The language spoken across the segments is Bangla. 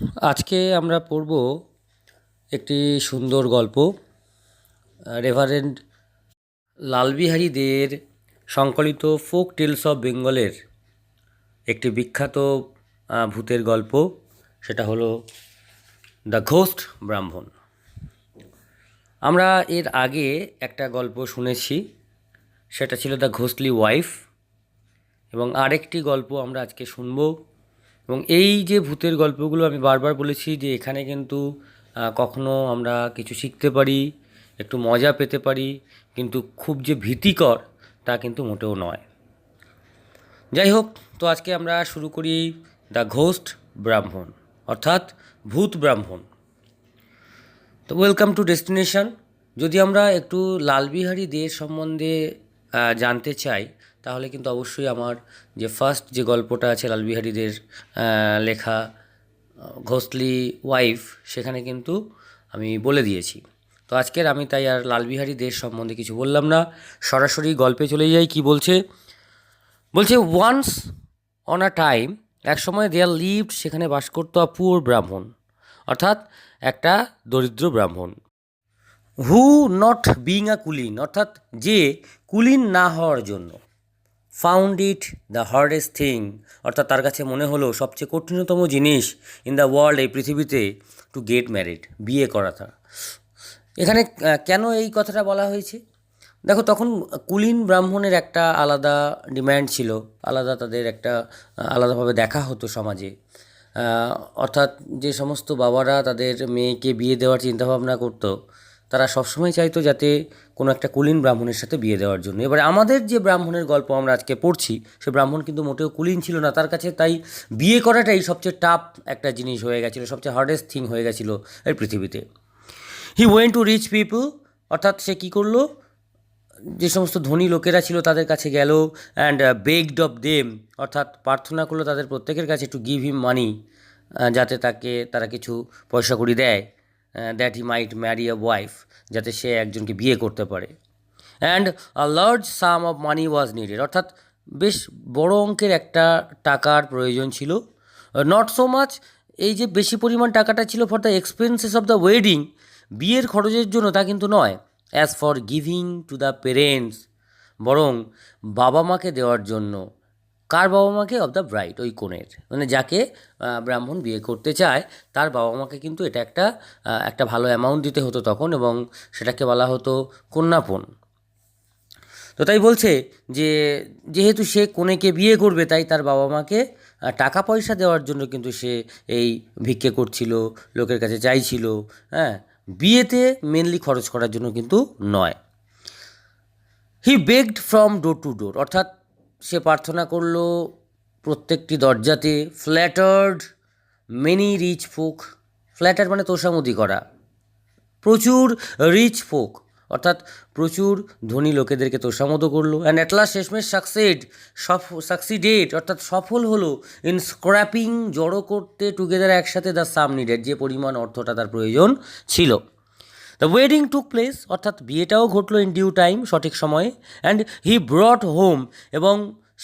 আজকে আমরা পড়ব একটি সুন্দর গল্প রেভারেন্ড লালবিহারী দের সংকলিত ফোক টেলস অফ বেঙ্গলের একটি বিখ্যাত ভূতের গল্প, সেটা হলো দ্য ঘোস্ট ব্রাহ্মণ। আমরা এর আগে একটা গল্প শুনেছি, সেটা ছিল দ্য ঘোস্টলি ওয়াইফ, এবং আরেকটি গল্প আমরা আজকে শুনব। এবং এই যে ভূতের গল্পগুলো আমি বারবার বলেছি যে এখানে কিন্তু কখনো আমরা কিছু শিখতে পারি, একটু মজা পেতে পারি, কিন্তু খুব যে ভীতিকর তা কিন্তু মোটেও নয়। যাই হোক, তো আজকে আমরা শুরু করি দ্য ঘোস্ট ব্রাহ্মণ, অর্থাৎ ভূত ব্রাহ্মণ। তো ওয়েলকাম টু ডেস্টিনেশন। যদি আমরা একটু লালবিহারী দের সম্বন্ধে জানতে চাই তাহলে কিন্তু অবশ্যই আমার যে ফার্স্ট যে গল্পটা আছে লালবিহারী দের আহ, লেখা ঘোস্টলি ওয়াইফ সেখানে কিন্তু আমি বলে দিয়েছি। তো আজকের আমি তাই আর লালবিহারী দের সম্বন্ধে কিছু বললাম না। সরাসরি গল্পে চলে যাই কি বলছে? বলছে ওয়ান্স অন আ টাইম এক সময় দেয়ার লিভড সেখানে বাস করতো আ ব্রাহ্মণ অর্থাৎ একটা দরিদ্র ব্রাহ্মণ who not being a Kulin অর্থাৎ যে কুলিন না হওয়ার জন্য। Found it the hardest thing অর্থাৎ তার কাছে মনে হলো সবচেয়ে কঠিনতম জিনিস ইন দ্য ওয়ার্ল্ড এই পৃথিবীতে টু গেট ম্যারিড বিয়ে করাটা এখানে কেন এই কথাটা বলা হয়েছে? দেখো, তখন কুলীন ব্রাহ্মণের একটা আলাদা ডিম্যান্ড ছিল, আলাদা তাদের একটা আলাদাভাবে দেখা হতো সমাজে। অর্থাৎ যে সমস্ত বাবারা তাদের মেয়েকে বিয়ে দেওয়ার চিন্তাভাবনা করতো, তারা সবসময় চাইতো যাতে কোনো একটা কুলীন ব্রাহ্মণের সাথে বিয়ে দেওয়ার জন্য। এবার আমাদের যে ব্রাহ্মণের গল্প আমরা আজকে পড়ছি, সে ব্রাহ্মণ কিন্তু মোটেও কুলীন ছিল না, তার কাছে তাই বিয়ে করাটাই সবচেয়ে টাফ একটা জিনিস হয়ে গেছিল, সবচেয়ে হার্ডেস্ট থিং হয়ে গেছিল এই পৃথিবীতে। He went to rich people অর্থাৎ সে কী করল? যে সমস্ত ধনী লোকেরা ছিল তাদের কাছে গেল অ্যান্ড বেগড অফ দেম অর্থাৎ প্রার্থনা করল তাদের প্রত্যেকের কাছে একটু গিভ হিম মানি যাতে তাকে, তারা কিছু পয়সা কড়ি দেয় that he might marry a wife যাতে সে একজনকে বিয়ে করতে পারে। And a large sum of money was needed অর্থাৎ বেশ বড় অঙ্কের একটা টাকার প্রয়োজন ছিল। নট সো মাচ এই যে বেশি পরিমাণ টাকাটা ছিল for the expenses of the wedding বিয়ের খরচের জন্য তা কিন্তু নয়। As for giving to the parents বরং বাবা মাকে দেওয়ার জন্য। কার বাবা মাকে অফ দ্য ব্রাইট ওই কনের। মানে যাকে ব্রাহ্মণ বিয়ে করতে চায়, তার বাবা মাকে কিন্তু এটা একটা একটা ভালো অ্যামাউন্ট দিতে হতো তখন এবং সেটাকে বলা হতো কন্যাপণ। তো তাই বলছে যে, যেহেতু সে কনেকে বিয়ে করবে, তাই তার বাবা মাকে টাকা পয়সা দেওয়ার জন্য কিন্তু সে এই ভিক্ষে করছিল, লোকের কাছে চাইছিল হ্যাঁ? বিয়েতে মেনলি খরচ করার জন্য কিন্তু নয়। He begged from door to door অর্থাৎ সে প্রার্থনা করল, প্রত্যেকটি দরজাতে flattered many rich folk flatter মানে তোষামতি করা, প্রচুর রিচ ফোক অর্থাৎ প্রচুর ধনী লোকেদেরকে তোষামতো করল অ্যান্ড অ্যাট লাস্ট শেষমেশ সাকসেড সফ সাকসিডেড অর্থাৎ সফল হলো ইন স্ক্র্যাপিং জড়ো করতে টুগেদার একসাথে দ্য সাম নিডেড যে পরিমাণ অর্থটা তার প্রয়োজন ছিল। দ্য ওয়েডিং টুক প্লেস অর্থাৎ বিয়েটাও ঘটলো ইন ডিউ টাইম সঠিক সময়ে অ্যান্ড হি ব্রট হোম এবং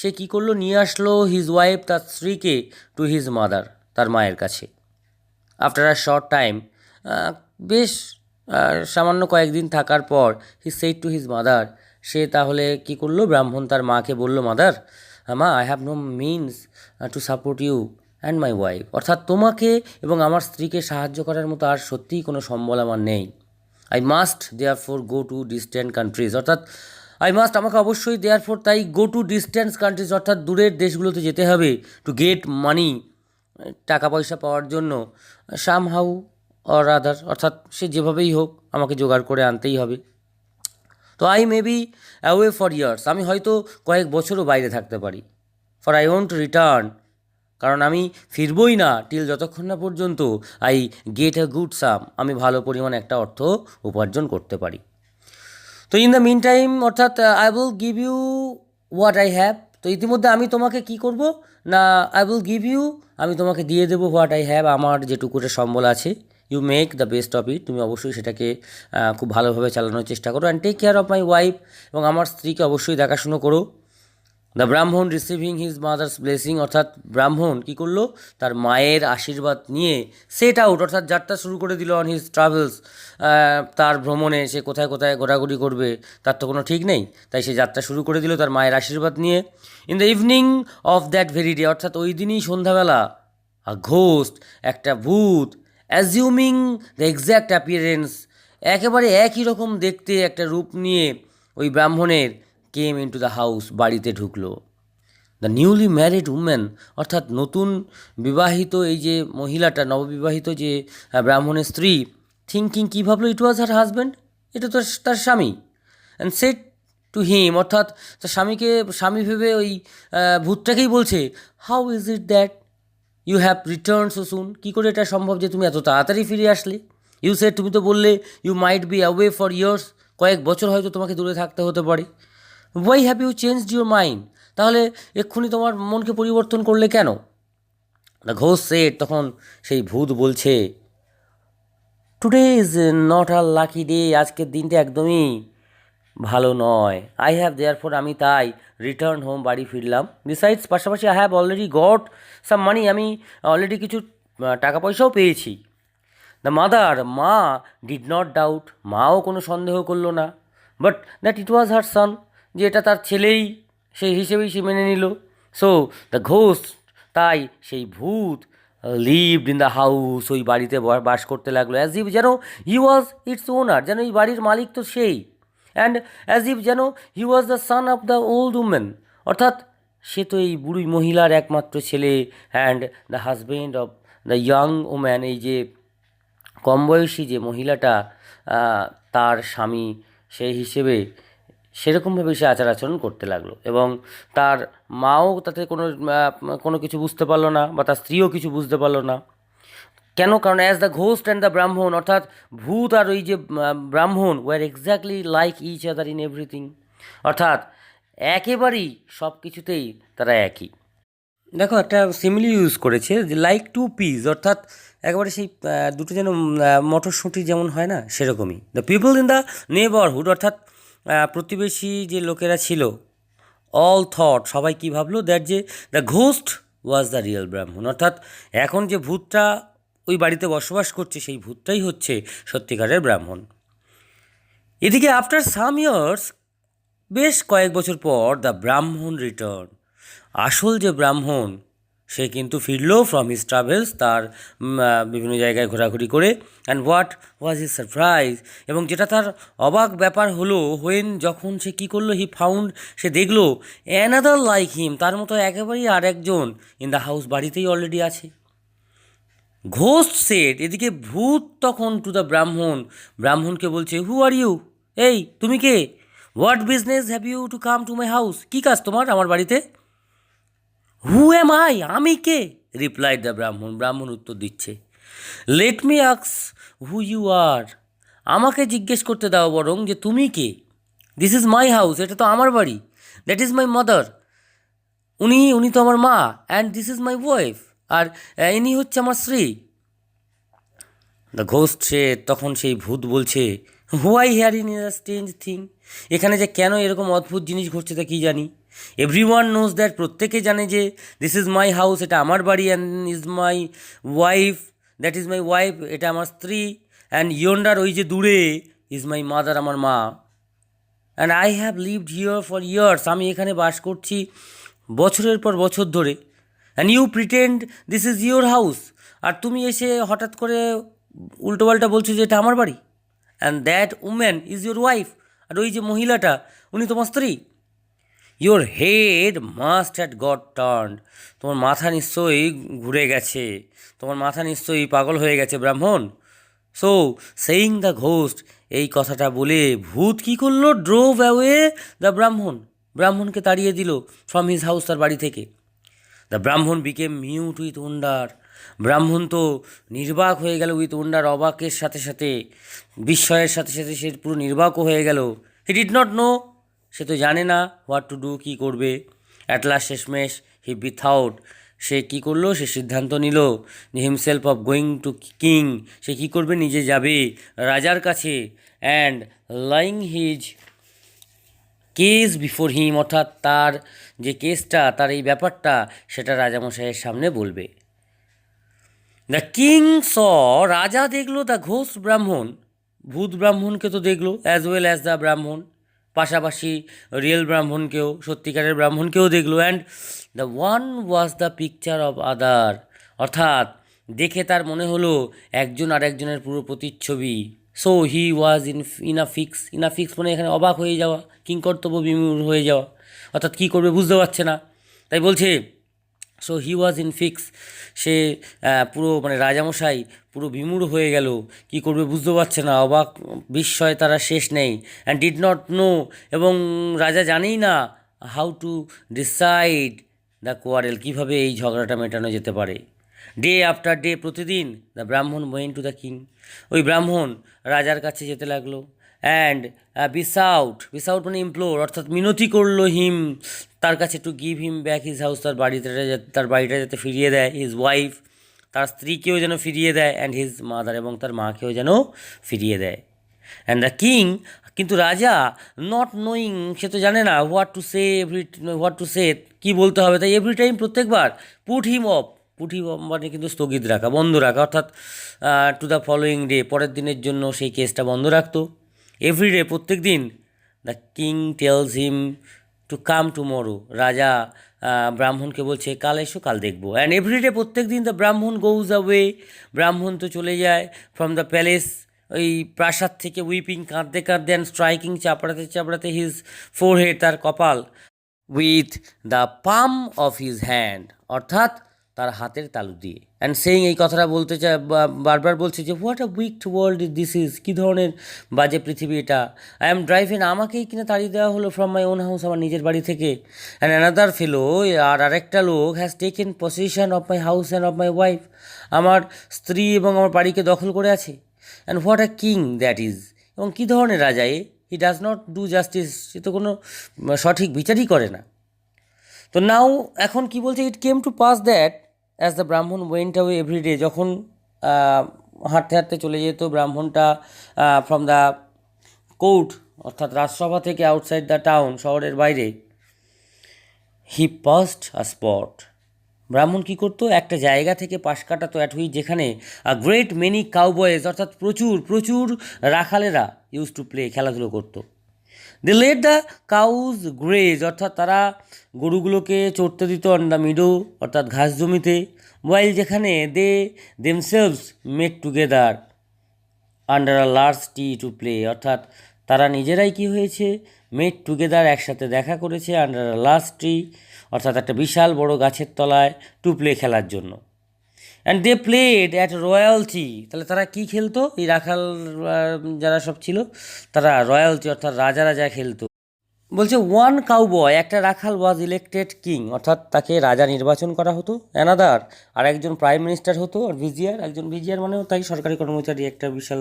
সে কী করল? নিয়ে আসলো হিজ ওয়াইফ তার স্ত্রীকে টু হিজ মাদার তার মায়ের কাছে। আফটার আ শর্ট টাইম বেশ সামান্য কয়েকদিন থাকার পর he said to his mother সে তাহলে কি করল? ব্রাহ্মণ তার মাকে বলল মাদার মা I have no means to support you and my wife অর্থাৎ তোমাকে এবং আমার স্ত্রীকে সাহায্য করার মতো আর সত্যিই কোনো সম্বল আমার নেই। I must therefore go to distant countries অর্থাৎ আই মাস্ট আমাকে অবশ্যই দেয়ার ফোর তাই গো টু ডিস্ট্যান্স কান্ট্রিজ অর্থাৎ দূরের দেশগুলোতে যেতে হবে টু গেট মানি টাকা পয়সা পাওয়ার জন্য সাম হাউ অর আদার অর্থাৎ সে যেভাবেই হোক আমাকে জোগাড় করে আনতেই হবে। তো I may be away for years আমি হয়তো কয়েক বছরও বাইরে থাকতে পারি। ফর আই ওয়ন্ট রিটার্ন কারণ আমি ফিরবই না টিল যতক্ষণ না পর্যন্ত I get a good sum আমি ভালো পরিমাণ একটা অর্থ উপার্জন করতে পারি। তো ইন দ্য মিন টাইম অর্থাৎ I will give you what I have তো ইতিমধ্যে আমি তোমাকে কি করব? না আই উইল গিভ ইউ আমি তোমাকে দিয়ে দেবো হোয়াট আই হ্যাভ আমার যেটুকুটা সম্বল আছে। You make the best of it তুমি অবশ্যই সেটাকে খুব ভালোভাবে চালানোর চেষ্টা করো। And take care of my wife এবং আমার স্ত্রীকে অবশ্যই দেখাশুনো করো। দ্য ব্রাহ্মণ রিসিভিং হিজ মাদার্স ব্লেসিং অর্থাৎ ব্রাহ্মণ কী করল? তার মায়ের আশীর্বাদ নিয়ে সেট আউট অর্থাৎ যাত্রা শুরু করে দিল অন হিজ ট্রাভেলস তার ভ্রমণে সে কোথায় কোথায় ঘোরাঘুরি করবে, তার তো কোনো ঠিক নেই। তাই সে যাত্রা শুরু করে দিল তার মায়ের আশীর্বাদ নিয়ে। In the evening of that very day অর্থাৎ ওই দিনই সন্ধ্যাবেলা আ ঘোস্ট একটা ভূত অ্যাজিউমিং দ্য এক্স্যাক্ট অ্যাপিয়ারেন্স একেবারে একই রকম দেখতে একটা রূপ নিয়ে ওই ব্রাহ্মণের কেম ইন্টু দ্য হাউস বাড়িতে ঢুকলো। দ্য নিউলি ম্যারিড উমেন অর্থাৎ নতুন বিবাহিত এই যে মহিলাটা, নববিবাহিত যে ব্রাহ্মণের স্ত্রী থিঙ্কিং কী ভাবলো? ইট ওয়াজ হার হাজব্যান্ড এটা তো তার স্বামী। অ্যান্ড সেট টু হিম অর্থাৎ তার স্বামীকে, স্বামী ভেবে ওই ভূতটাকেই বলছে how is it that you have return so soon কী করে এটা সম্ভব যে তুমি এত তাড়াতাড়ি ফিরে আসলে? ইউ সেট তুমি তো বললে you might be away for years কয়েক বছর হয়তো তোমাকে দূরে থাকতে হতে পারে। Why have you changed your mind তাহলে এক্ষুনি তোমার মনকে পরিবর্তন করলে কেন? দ্য ঘোষ সেট তখন সেই ভূত বলছে today is not our lucky day আজকের দিনটা একদমই ভালো নয়। আই হ্যাভ দেয়ার ফর আমি তাই রিটার্ন হোম বাড়ি ফিরলাম। বিসাইডস পাশাপাশি I have already got some money আমি অলরেডি কিছু টাকা পয়সাও পেয়েছি। দ্য মাদার মা ডিড নট ডাউট মাও কোনো সন্দেহ করল না। বাট দ্যাট ইট ওয়াজ হার সান যে এটা তার ছেলেই সেই হিসেবেই সে মেনে নিল। সো দ্য ঘোস্ট তাই সেই ভূত লিভড ইন দ্য হাউস ওই বাড়িতে বাস করতে লাগল অ্যাজ ইফ যেন হি ওয়াজ ইটস ওনার যেন এই বাড়ির মালিক তো সেই। অ্যান্ড অ্যাজ ইফ যেন he was the son of the old women অর্থাৎ সে তো এই বুড়ি মহিলার একমাত্র ছেলে and the husband of the young woman এই যে কম বয়সী যে মহিলাটা তার স্বামী সেই হিসেবে সেরকমভাবে সে আচার আচরণ করতে লাগল এবং তার মাও তাতে কোনো কোনো কিছু বুঝতে পারল না বা তার স্ত্রীও কিছু বুঝতে পারল না। কেন? কারণ as the ghost and the Brahmin অর্থাৎ ভূত আর ওই যে ব্রাহ্মণ were exactly like each other in everything অর্থাৎ একেবারেই সব কিছুতেই তারা একই। দেখো, একটা সিমিলি ইউজ করেছে যে লাইক টু পিস অর্থাৎ একেবারে সেই দুটো যেন মটরশুঁটি যেমন হয় না, সেরকমই। The people in the neighbourhood অর্থাৎ প্রতিবেশী যে লোকেরা ছিল অল থট সবাই কী ভাবলো? দ্যাট যে the ghost was the real Brahmin অর্থাৎ এখন যে ভূতটা ওই বাড়িতে বসবাস করছে, সেই ভূতটাই হচ্ছে সত্যিকারের ব্রাহ্মণ। এদিকে আফটার সাম ইয়ার্স বেশ কয়েক বছর পর দ্য ব্রাহ্মণ রিটার্ন আসল যে ব্রাহ্মণ সে কিন্তু ফিরল ফ্রম হিজ ট্রাভেলস তার বিভিন্ন জায়গায় ঘোরাঘুরি করে। And what was his surprise এবং যেটা তার অবাক ব্যাপার হলো হোয়েন যখন সে কী করল হি ফাউন্ড সে দেখল অ্যানাদার লাইক হিম তার মতো একেবারেই আর একজন ইন দ্য হাউস বাড়িতেই অলরেডি আছে। ঘোস্ট সেট এদিকে ভূত তখন টু দ্য ব্রাহ্মণ ব্রাহ্মণকে বলছে হু আর ইউ এই, তুমি কে? What business have you to come to my house কী কাজ তোমার, আমার বাড়িতে? হু এম আই আমি কে? রিপ্লাইড দ্য ব্রাহ্মণ ব্রাহ্মণ উত্তর দিচ্ছে লেট মি আক্স হু ইউ আর আমাকে জিজ্ঞেস করতে দাও বরং যে তুমি কে? দিস ইজ মাই হাউস এটা তো আমার বাড়ি। দ্যাট ইজ মাই মাদার উনি উনি তো আমার মা। And this is my wife আর ইনি হচ্ছে আমার স্ত্রী। দ্য ঘোস্ট সে, তখন সেই ভূত বলছে why here in strange thing এখানে যে কেন এরকম অদ্ভুত জিনিস ঘটছে তা কী জানি? এভরি ওয়ান নোজ দ্যাট প্রত্যেকে জানে যে দিস ইজ মাই হাউস এটা আমার বাড়ি and is my wife that is my wife এটা আমার স্ত্রী অ্যান্ড ইয়ন্ডার ওই যে দূরে ইজ মাই মাদার আমার মা. And I have lived here for years আমি এখানে বাস করছি বছরের পর বছর ধরে. And you pretend this is your house আর তুমি এসে হঠাৎ করে উল্টোপাল্টা বলছো যে এটা আমার বাড়ি. And that women is your wife আর ওই যে মহিলাটা, উনি তোমার স্ত্রী। Your head must had got turn তোমার মাথা নিশ্চয়ই ঘুরে গেছে। তোমার মাথা নিশ্চয়ই পাগল হয়ে গেছে, ব্রাহ্মণ। সো সেইং দ্য ঘোস্ট এই কথাটা বলে ভূত কী করল? Drove away the Brahmin. ব্রাহ্মণকে তাড়িয়ে দিল ফ্রম হিজ হাউস তার বাড়ি থেকে। দ্য ব্রাহ্মণ বিকেম মিউট উইথ ওন্ডার ব্রাহ্মণ তো নির্বাক হয়ে গেল উইথ ওন্ডার অবাকের সাথে সাথে। বিস্ময়ের সাথে সাথে সে পুরো নির্বাকও হয়ে গেল। হি ডিড নট নো সে তো জানে না হোয়াট টু ডু কী করবে। অ্যাট লাস্ট শেষমেশ হি বিথআউট সে কী করল? সে সিদ্ধান্ত নিল himself of going to king সে কী করবে? নিজে যাবে রাজার কাছে। And lying his case before him অর্থাৎ তার যে কেসটা, তার এই ব্যাপারটা, সেটা রাজামশাইয়ের সামনে বলবে। দ্য কিং স রাজা দেখল দ্য ঘোষ ব্রাহ্মণ, ভূত ব্রাহ্মণকে তো দেখল অ্যাজ ওয়েল অ্যাজ দ্য ব্রাহ্মণ। পাশাপাশি রিয়েল ব্রাহ্মণকেও, সত্যিকারের ব্রাহ্মণকেও দেখল। And the one was the picture of other অর্থাৎ দেখে তার মনে হলো একজন আর একজনের পুরো প্রতিচ্ছবি। So he was in in a fix in a fix মানে এখানে অবাক হয়ে যাওয়া, কিংকর্তব্য বিমূর হয়ে যাওয়া। অর্থাৎ কী করবে বুঝতে পারছে না। তাই বলছে so he was in fix সে পুরো মানে রাজামশাই পুরো বিমূঢ় হয়ে গেল। কি করবে বুঝতে পারছে না, অবাক বিস্ময় তারা শেষ নেই। অ্যান্ড ডিড নট নো এবং রাজা জানেই না how to decide the quarrel কীভাবে এই ঝগড়াটা মেটানো যেতে পারে। ডে আফটার ডে প্রতিদিন the Brahmin went to the king ওই ব্রাহ্মণ রাজার কাছে যেতে লাগল। অ্যান্ড বিসাউট বিসাউট মানে ইমপ্লোর অর্থাৎ মিনতি করল হিম তার কাছে to give him back his house তার বাড়িটা তার বাড়িটা যাতে ফিরিয়ে দেয় হিজ ওয়াইফ তার স্ত্রীকেও যেন ফিরিয়ে দেয় অ্যান্ড হিজ মাদার এবং তার মাকেও যেন ফিরিয়ে দেয়। অ্যান্ড দ্য কিং কিন্তু রাজা নট নোয়িং সে তো জানে না what to say every what to say কী বলতে হবে। তাই এভরি টাইম প্রত্যেকবার put him off put him off মানে কিন্তু স্থগিত রাখা, বন্ধ রাখা। অর্থাৎ টু দ্য ফলোয়িং ডে পরের দিনের জন্য সেই কেসটা বন্ধ রাখতো। এভরিডে প্রত্যেক দিন the king tells him to come tomorrow রাজা ব্রাহ্মণকে বলছে, কাল এসো, কাল দেখব. অ্যান্ড এভরিডে প্রত্যেক দিন দ্য ব্রাহ্মণ গোজ অ্যাওয়ে ব্রাহ্মণ তো চলে যায় ফ্রম দ্য প্যালেস ওই প্রাসাদ থেকে উইপিং কাঁদতে কাঁদতে অ্যান্ড স্ট্রাইকিং চাপড়াতে চাপড়াতে হিজ ফোরহেড তার কপাল with the palm of his hand অর্থাৎ তার হাতের তালু দিয়ে। অ্যান্ড সেইং এই কথাটা বলতে চায় বারবার বলছে যে what a wicked world this is কী ধরনের বাজে পৃথিবী এটা? আই এম ড্রাইভিং আমাকেই কিনা তাড়িয়ে দেওয়া হলো ফ্রম মাই ওন হাউস আমার নিজের বাড়ি থেকে। অ্যান্ড অ্যানাদার ফেলো আর আরেকটা লোক has taken possession of my house and of my wife আমার স্ত্রী এবং আমার বাড়িকে দখল করে আছে। And what a king that is এবং কী ধরনের রাজা এ? He does not do justice সে তো কোনো, সঠিক বিচারই করে না। তো নাও এখন কি বলছে? It came to pass that as the Brahmin went away every day যখন হাঁটতে হাঁটতে চলে যেত, ব্রাহ্মণটা ফ্রম দ্য কোর্ট অর্থাৎ রাজসভা থেকে আউটসাইড দ্য টাউন শহরের বাইরে হি পাস্ট আ স্পট ব্রাহ্মণ কী করতো? একটা জায়গা থেকে পাশ কাটাতো অ্যাট হুইচ যেখানে আ গ্রেট মেনি কাউবয়েজ অর্থাৎ প্রচুর প্রচুর রাখালেরা ইউজ টু প্লে খেলাধুলো করতো। They let the cows graze অর্থাৎ তারা গরুগুলোকে চড়তে দিত অন দ্য মিডো অর্থাৎ ঘাস জমিতে ওয়াইল যেখানে they themselves made together under a large tree to play অর্থাৎ তারা নিজেরাই কি হয়েছে? মেড টুগেদার একসাথে দেখা করেছে আন্ডার আ লার্জ ট্রি অর্থাৎ একটা বিশাল বড় গাছের তলায় টু প্লে খেলার জন্য। And they played at royalty তাহলে তারা কি খেলতো? এই রাখাল যারা সব ছিল, তারা রয়্যালটি অর্থাৎ রাজা রাজা খেলতো। বলছে ওয়ান কাউবয় একটা রাখাল ওয়াজ ইলেক্টেড কিং অর্থাৎ তাকে রাজা নির্বাচন করা হতো। অ্যানাদার আর একজন প্রাইম মিনিস্টার হতো, আর ভিজিয়ার একজন ভিজিয়ার মানেও তাই সরকারি কর্মচারী একটা বিশাল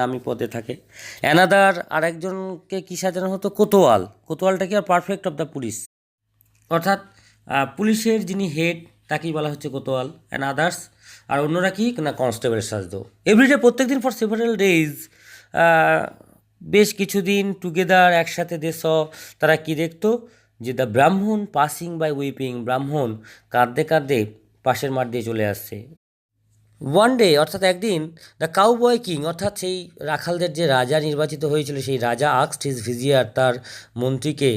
নামী পদে থাকে। অ্যানাদার আর একজনকে কী সাজানো হতো? কোতোয়াল। কোতোয়ালটা কি আর পারফেক্ট অফ দ্য পুলিশ অর্থাৎ পুলিশের যিনি হেড তাকেই বলা হচ্ছে কোতোয়াল অ্যান্ড আদার্স আর অন্যরা কি? না কনস্টেবল সাজতো এভরিডে প্রত্যেক দিন ফর সেভারাল ডেজ বেশ কিছুদিন টুগেদার একসাথে দেশ তারা কি দেখতো? যে দ্য ব্রাহ্মণ পাসিং বাই উইপিং ব্রাহ্মণ কাঁদতে কাঁদতে পাশের মাঠ দিয়ে চলে আসছে। ওয়ান ডে অর্থাৎ একদিন দ্য কাউবয় কিং অর্থাৎ সেই রাখালদের যে রাজা নির্বাচিত হয়েছিল, সেই রাজা আক্সড হিজ ভিজিয়ার তার মন্ত্রীকে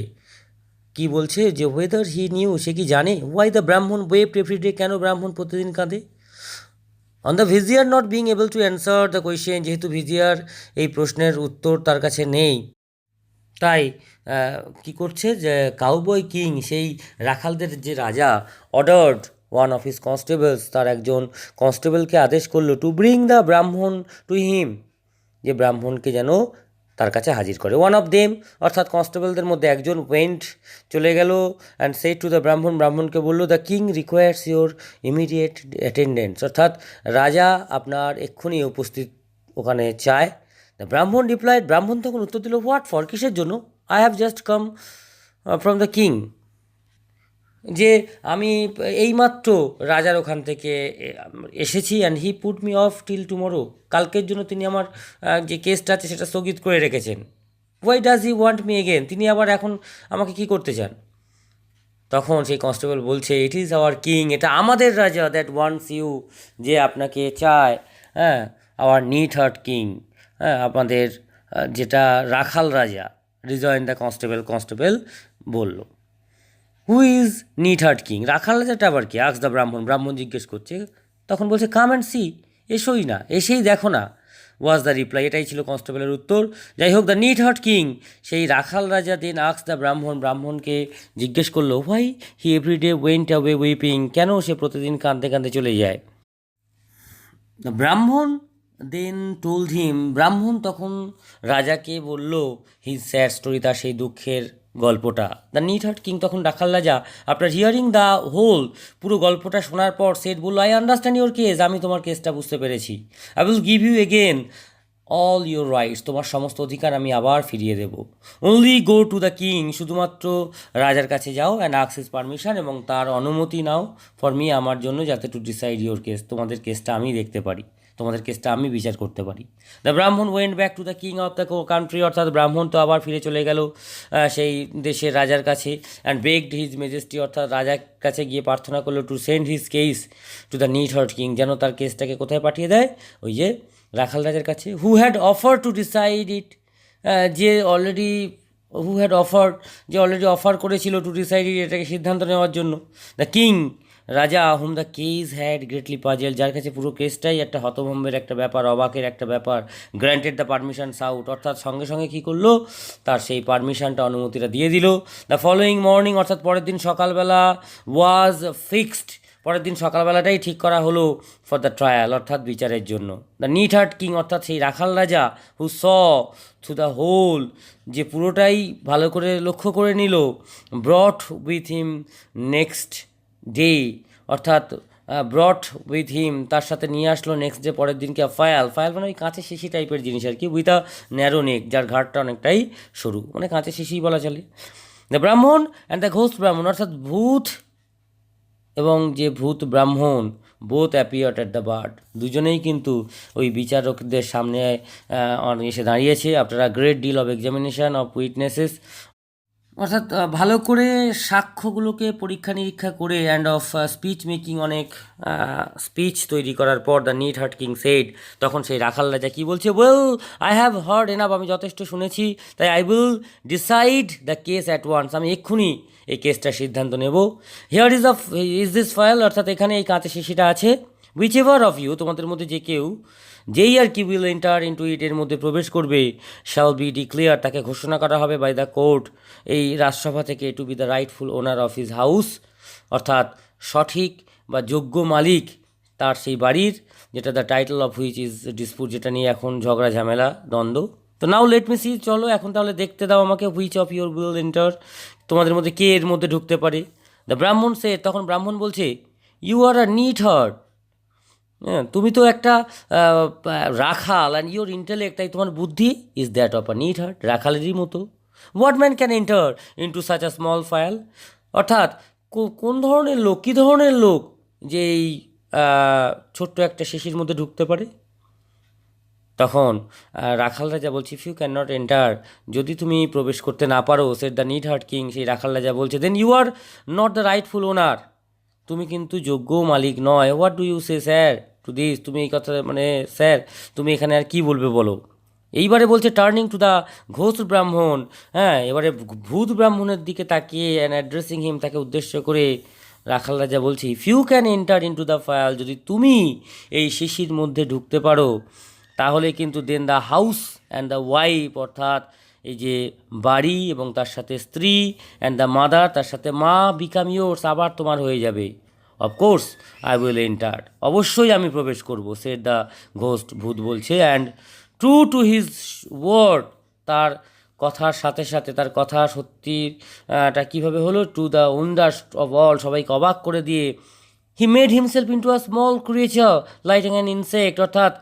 কি বলছে? যে ওয়েদার হি নিউ সে কি জানে? Why the Brahmin weep every day কেন ব্রাহ্মণ প্রতিদিন কাঁদে? On the vizier not being able to answer the question যেহেতু ভিজিয়ার এই প্রশ্নের উত্তর তার কাছে নেই, তাই কি করছে? যে কাউবয় কিং সেই রাখালদের যে রাজা ordered one of his constables তার একজন কনস্টেবলকে আদেশ করল to bring the Brahmin to him যে ব্রাহ্মণকে যেন তার কাছে হাজির করে। ওয়ান অফ দেম অর্থাৎ কনস্টেবলদের মধ্যে একজন ওয়েন্ট চলে গেল অ্যান্ড সেই টু দ্য ব্রাহ্মণ, ব্রাহ্মণকে বলল the king requires your immediate attendance অর্থাৎ রাজা আপনার এক্ষুনি উপস্থিত ওখানে চায়। দ্য ব্রাহ্মণ রিপ্লাইড ব্রাহ্মণ তখন উত্তর দিল হোয়াট ফর কিসের জন্য? I have just come from the king যে আমি এইমাত্র রাজার ওখান থেকে এসেছি and he put me off till tomorrow কালকের জন্য তিনি আমার যে কেসটা আছে সেটা স্থগিত করে রেখেছেন। Why does he want me again তিনি আবার এখন আমাকে কি করতে চান? তখন সেই কনস্টেবল বলছে ইট ইজ আওয়ার কিং এটা আমাদের রাজা দ্যাট ওয়ান্টস ইউ যে আপনাকে চায় হ্যাঁ আওয়ার নিট হার্ট কিং হ্যাঁ আহ, যেটা রাখাল রাজা। রিজয়েন দ্য কনস্টেবল কনস্টেবল বলল। Who is neatherd king রাখাল রাজাটা আবার কি? আক্স দ্য ব্রাহ্মণ। ব্রাহ্মণ জিজ্ঞেস করছে। তখন বলছে কাম অ্যান্ড সি এসোই না। এসেই দেখো না। ওয়াজ দ্য রিপ্লাই এটাই ছিল কনস্টেবলের উত্তর। যাই হোক দ্য নিট হার্ট কিং সেই রাখাল রাজা দেন আক্স দ্য ব্রাহ্মণ। ব্রাহ্মণকে জিজ্ঞেস করল why he every day went away weeping কেন সে প্রতিদিন কাঁদতে কাঁদতে চলে যায়? ব্রাহ্মণ দেন টোল্ড হিম ব্রাহ্মণ তখন রাজাকে বলল হিজ স্যাড স্টোরি তার সেই দুঃখের গল্পটা। দ্য নিট হার্ট কিং তখন রাখাল রাজা আফটার হিয়ারিং দ্য হোল পুরো গল্পটা শোনার পর সেট বলল আই আন্ডারস্ট্যান্ড ইউর কেস আমি তোমার কেসটা বুঝতে পেরেছি। I will give you again all your rights তোমার সমস্ত অধিকার আমি আবার ফিরিয়ে দেব। Only go to the king শুধুমাত্র রাজার কাছে যাও অ্যান্ড আক্সেস পারমিশন এবং তার অনুমতি নাও ফর মি আমার জন্য, যাতে টু ডিসাইড ইউর কেস তোমাদের কেসটা আমি দেখতে পারি। তোমাদের কেসটা আমি বিচার করতে পারি। The Brahmin went back to the king of the country অর্থাৎ ব্রাহ্মণ তো আবার ফিরে চলে গেল সেই দেশের রাজার কাছে অ্যান্ড বেগড হিজ মেজেস্টি অর্থাৎ রাজার কাছে গিয়ে প্রার্থনা করল to send his case to the neatherd king যেন তার কেসটাকে কোথায় পাঠিয়ে দেয়? ওই যে রাখাল রাজার কাছে। Who had offer to decide it যে অলরেডি হু হ্যাড অফার যে অলরেডি অফার করেছিল টু ডিসাইড ইট এটাকে সিদ্ধান্ত নেওয়ার জন্য। দ্য কিং রাজা whom the case had greatly puzzle, যার কাছে পুরো কেসটাই একটা হতভম্বের একটা ব্যাপার, অবাকের একটা ব্যাপার। গ্র্যান্টেড দ্য পারমিশন সাউট অর্থাৎ সঙ্গে সঙ্গে কী করল? তার সেই পারমিশনটা অনুমতিটা দিয়ে দিল। দ্য ফলোয়িং মর্নিং, অর্থাৎ পরের দিন সকালবেলা ওয়াজ ফিক্সড পরের দিন সকালবেলাটাই ঠিক করা হলো ফর দ্য ট্রায়াল অর্থাৎ বিচারের জন্য। দ্য নিট হার্ট কিং, অর্থাৎ সেই রাখাল রাজা who saw through the whole যে পুরোটাই ভালো করে লক্ষ্য করে নিল brought with him next day অর্থাৎ ব্রট উইথ হিম তার সাথে নিয়ে আসলো নেক্সট ডে পরের দিনকে ফায়াল ফায়াল মানে ওই কাঁচে শিশি টাইপের জিনিস আর কি উইথ আ ন্যারো নেক যার ঘাটটা অনেকটাই সরু মানে কাঁচে শিশি বলা চলে। দ্য ব্রাহ্মণ অ্যান্ড দ্য ঘোস্ট ব্রাহ্মণ অর্থাৎ ভূত এবং যে ভূত ব্রাহ্মণ both appeared at the bar দুজনেই কিন্তু ওই বিচারকদের সামনে এসে দাঁড়িয়েছে। আপনারা great deal of examination of witnesses অর্থাৎ ভালো করে সাক্ষ্যগুলোকে পরীক্ষা নিরীক্ষা করে অ্যান্ড অফ স্পিচ মেকিং অনেক স্পিচ তৈরি করার পর the neatherd king said তখন সেই রাখাল রাজা কী বলছে? Well I have heard enough আমি যথেষ্ট শুনেছি, তাই I will decide the case at once আমি এক্ষুনি এই কেসটার সিদ্ধান্ত নেব। Here is of is this file অর্থাৎ এখানে এই কাঁচে শিশিটা আছে। উইচ এভার অফ ইউ তোমাদের মধ্যে যে কেউ যেই আর কি উইল এন্টার ইন্টু ইট এর মধ্যে প্রবেশ করবে শ্যাল বি ডিক্লিয়ার তাকে ঘোষণা করা হবে বাই দ্য কোর্ট এই রাজসভা থেকে to be the rightful owner of his house অর্থাৎ সঠিক বা যোগ্য মালিক তার সেই বাড়ির, যেটা the title of which is dispute যেটা নিয়ে এখন ঝগড়া, ঝামেলা, দ্বন্দ্ব। তো নাও লেট মি সি চলো এখন তাহলে দেখতে দাও আমাকে which of your will enter তোমাদের মধ্যে কে এর মধ্যে ঢুকতে পারে। দ্য ব্রাহ্মণ সে তখন ব্রাহ্মণ বলছে you are a neatherd হ্যাঁ তুমি তো একটা রাখাল অ্যান্ড ইউর ইন্টেলেক্ট তাই তোমার বুদ্ধি is that of a neatherd রাখালেরই মতো। What man can enter into such a small phial অর্থাৎ কোন ধরনের লোক, কী ধরনের লোক যে এই ছোট্ট একটা শিশির মধ্যে ঢুকতে পারে? তখন রাখাল রাজা বলছে if you can not enter যদি তুমি প্রবেশ করতে না পারো said the neatherd king সেই রাখাল রাজা বলছে then you are not the rightful owner তুমি কিন্তু যোগ্য মালিক নয়। What do you say sir to this তুমি এই কথা মানে স্যার তুমি এখানে আর কি বলবে বলো? এইবারে বলছে টার্নিং টু দ্য ঘোষ ব্রাহ্মণ। হ্যাঁ এবারে ভূত ব্রাহ্মণের দিকে তাকিয়ে অ্যান্ড অ্যাড্রেসিং হিম তাকে উদ্দেশ্য করে রাখাল রাজা বলছে if you can enter into the phial যদি তুমি এই শিশির মধ্যে ঢুকতে পারো, তাহলে কিন্তু then the house and the wife অর্থাৎ এই যে বাড়ি এবং তার সাথে স্ত্রী অ্যান্ড দ্য মাদার তার সাথে মা বিকাম ইয়োর্স আবার তোমার হয়ে যাবে। অফকোর্স আই উইল এন্টার অবশ্যই আমি প্রবেশ করব সেট দ্য ঘোস্ট ভূত বলছে। And true to his word তার কথার সাথে সাথে, তার কথা সত্যিটা কীভাবে হলো? To the wonder of all সবাইকে অবাক করে দিয়ে he made himself into a small creature lighting an insect অর্থাৎ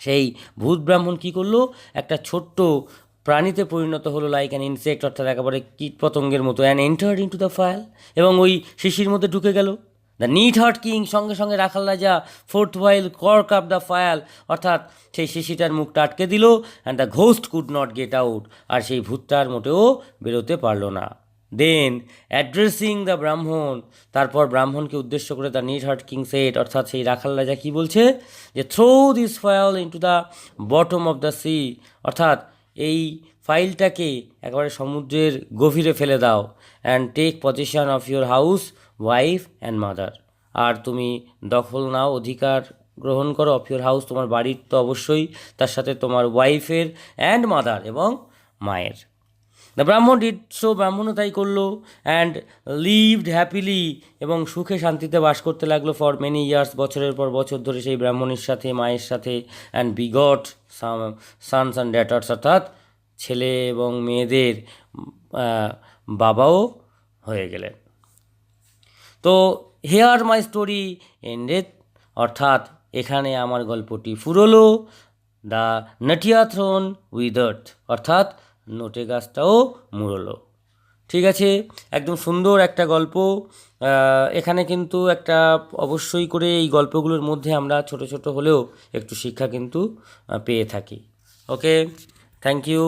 সেই ভূত ব্রাহ্মণ কী করল? একটা ছোট্ট প্রাণীতে পরিণত হলো লাইক অ্যান ইনসেক্ট অর্থাৎ একেবারে কীট পতঙ্গের মতো and entered into the phial এবং ওই শিশির মধ্যে ঢুকে গেল। দ্য নিট হার্ট কিং সঙ্গে সঙ্গে রাখাল রাজা forthwith cork up the phial অর্থাৎ সেই শিশিটার মুখটা আটকে দিল and the ghost could not get out আর সেই ভূতটার মোটেও বেরোতে পারল না। দেন অ্যাড্রেসিং দ্য ব্রাহ্মণ তারপর ব্রাহ্মণকে উদ্দেশ্য করে the neatherd king said অর্থাৎ সেই রাখাল রাজা কী বলছে? যে throw this phial into the bottom of the sea অর্থাৎ এই ফাইলটাকে একেবারে সমুদ্রের গভীরে ফেলে দাও and take position of your house wife and mother আর তুমি দখল নাও, অধিকার গ্রহণ করো অফ ইউর হাউস তোমার বাড়ির তো অবশ্যই, তার সাথে তোমার ওয়াইফের অ্যান্ড মাদার এবং মায়ের। দ্য ব্রাহ্মণ ডিড সো ব্রাহ্মণও তাই করল অ্যান্ড লিভড হ্যাপিলি এবং সুখে শান্তিতে বাস করতে লাগল ফর মেনি ইয়ার্স বছরের পর বছর ধরে সেই ব্রাহ্মণের সাথে, মায়ের সাথে and begot sons and daughters অর্থাৎ ছেলে এবং মেয়েদের বাবাও হয়ে গেলেন। তো হেয়ার মাই স্টোরি এন্ডেড অর্থাৎ এখানে আমার গল্পটি ফুরলো দ্য নটিয়া থ্রোন উইদার্থ অর্থাৎ নোটে গাছটাও মুড়লো। ঠিক আছে? একদম সুন্দর একটা গল্প। এখানে কিন্তু একটা অবশ্যই করে এই গল্পগুলোর মধ্যে আমরা ছোট ছোট হলেও একটু শিক্ষা কিন্তু পেয়ে থাকি। Okay thank you